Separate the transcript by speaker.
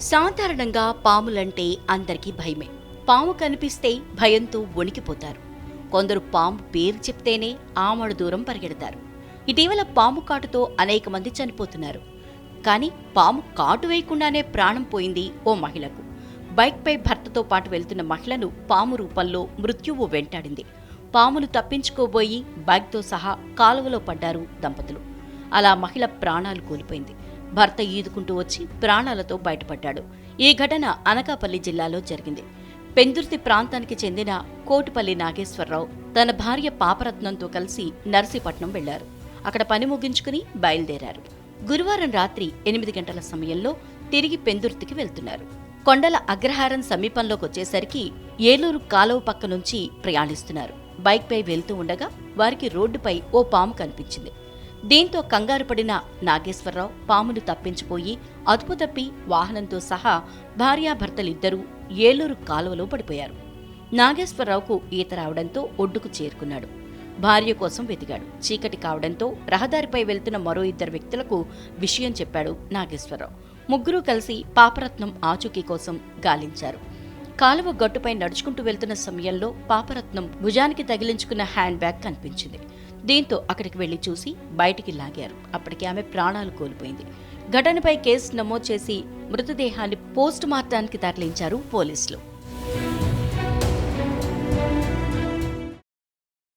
Speaker 1: సాధారణంగా పాములంటే అందరికీ భయమే. పాము కనిపిస్తే భయంతో వణికిపోతారు. కొందరు పాము పేరు చెప్తేనే ఆమడు దూరం పరిగెడతారు. ఇటీవల పాము కాటుతో అనేక మంది చనిపోతున్నారు. కానీ పాము కాటు వేయకుండానే ప్రాణం పోయింది ఓ మహిళకు. బైక్పై భర్తతో పాటు వెళ్తున్న మహిళను పాము రూపంలో మృత్యువు వెంటాడింది. పామును తప్పించుకోబోయి బైక్తో సహా కాలువలో పడ్డారు దంపతులు. అలా మహిళ ప్రాణాలు కోల్పోయింది. భర్త ఈదుకుంటూ వచ్చి ప్రాణాలతో బయటపడ్డాడు. ఈ ఘటన అనకాపల్లి జిల్లాలో జరిగింది. పెందుర్తి ప్రాంతానికి చెందిన కోటిపల్లి నాగేశ్వరరావు తన భార్య పాపరత్నంతో కలిసి నర్సీపట్నం వెళ్ళారు అక్కడ పని ముగించుకుని బయలుదేరారు. గురువారం రాత్రి ఎనిమిది గంటల సమయంలో తిరిగి పెందుర్తికి వెళ్తున్నారు. కొండల అగ్రహారం సమీపంలోకి వచ్చేసరికి ఏలూరు కాలువ పక్క నుంచి ప్రయాణిస్తున్నారు. బైక్పై వెళ్తూ ఉండగా వారికి రోడ్డుపై ఓ పాము కనిపించింది. దీంతో కంగారు పడిన నాగేశ్వరరావు పామును తప్పించిపోయి అదుపు తప్పి వాహనంతో సహా భార్యాభర్తలిద్దరూ ఏలూరు కాలువలో పడిపోయారు. నాగేశ్వరరావుకు ఈత రావడంతో ఒడ్డుకు చేరుకున్నాడు. భార్య కోసం వెతికాడు. చీకటి కావడంతో రహదారిపై వెళ్తున్న మరో ఇద్దరు వ్యక్తులకు విషయం చెప్పాడు నాగేశ్వరరావు. ముగ్గురూ కలిసి పాపరత్నం ఆచూకీ కోసం గాలించారు. కాలువ గట్టుపై నడుచుకుంటూ వెళ్తున్న సమయంలో పాపరత్నం భుజానికి తగిలించుకున్న హ్యాండ్ బ్యాగ్ కనిపించింది. దీంతో అక్కడికి వెళ్ళి చూసి బయటికి లాగారు. అప్పటికి ఆమె ప్రాణాలు కోల్పోయింది. ఘటనపై కేసు నమోదు చేసి మృతదేహాన్ని పోస్ట్ మార్టానికి తరలించారు పోలీసులు.